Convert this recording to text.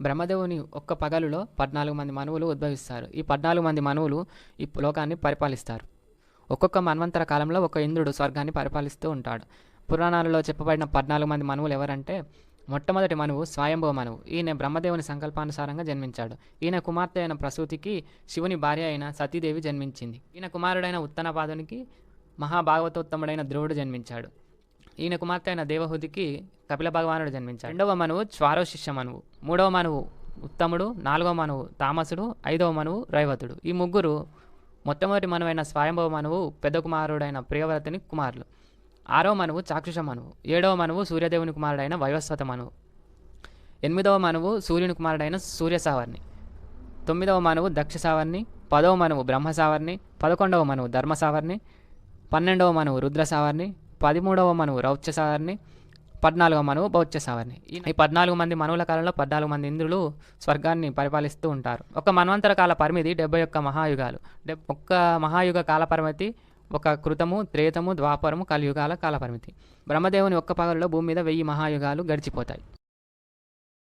బ్రహ్మదేవుని ఒక్క పగలులో పద్నాలుగు మంది మనువులు ఉద్భవిస్తారు. ఈ పద్నాలుగు మంది మనువులు ఈ లోకాన్ని పరిపాలిస్తారు. ఒక్కొక్క మన్వంతర కాలంలో ఒక ఇంద్రుడు స్వర్గాన్ని పరిపాలిస్తూ ఉంటాడు. పురాణాలలో చెప్పబడిన పద్నాలుగు మంది మనువులు ఎవరంటే మొట్టమొదటి మనువు స్వయంభవ మనువు. ఈయన బ్రహ్మదేవుని సంకల్పానుసారంగా జన్మించాడు. ఈయన కుమార్తె అయిన ప్రసూతికి శివుని భార్య అయిన సతీదేవి జన్మించింది. ఈయన కుమారుడైన ఉత్తనపాదునికి మహాభాగవతోత్తముడైన ధ్రువుడు జన్మించాడు. ఈయన కుమార్తె అయిన దేవహుతికి కపిల భగవానుడు జన్మించాడు. రెండవ మనువు శ్వారోశిష్య మనువు. మూడవ మనువు ఉత్తముడు నాలుగవ మనువు తామసుడు ఐదవ మనువు రైవతుడు. ఈ ముగ్గురు మొట్టమొదటి మనువైన స్వయంభవ మనువు పెద్ద కుమారుడైన ప్రియవ్రతని కుమారులు. ఆరవ మనువు చాక్షుష మనువు. ఏడవ మనువు సూర్యదేవుని కుమారుడైన వైవస్వత మనువు. ఎనిమిదవ మనువు సూర్యుని కుమారుడైన సూర్య సావర్ణి తొమ్మిదవ మనువు దక్ష సావర్ణి పదవ మనువు బ్రహ్మ సావర్ణి పదకొండవ మనువు ధర్మ సావర్ణి పన్నెండవ మనువు రుద్ర సావర్ణి పదమూడవ మనువు రౌచ్య సావర్ణి పద్నాలుగవ మనువు బౌచ్య సావర్ణి ఈ పద్నాలుగు మంది మనువుల కాలంలో పద్నాలుగు మంది ఇంద్రులు స్వర్గాన్ని పరిపాలిస్తూ ఉంటారు. ఒక మన్వంతర కాల పరిమితి డెబ్బై ఒక్క మహాయుగాలు. డెబ్ ఒక్క మహాయుగ కాల పరిమితి ఒక కృతము త్రేతము ద్వాపరము కలియుగాల కాల పరిమితి. బ్రహ్మదేవుని ఒక్క పగలలో భూమి మీద వెయ్యి మహాయుగాలు గడిచిపోతాయి.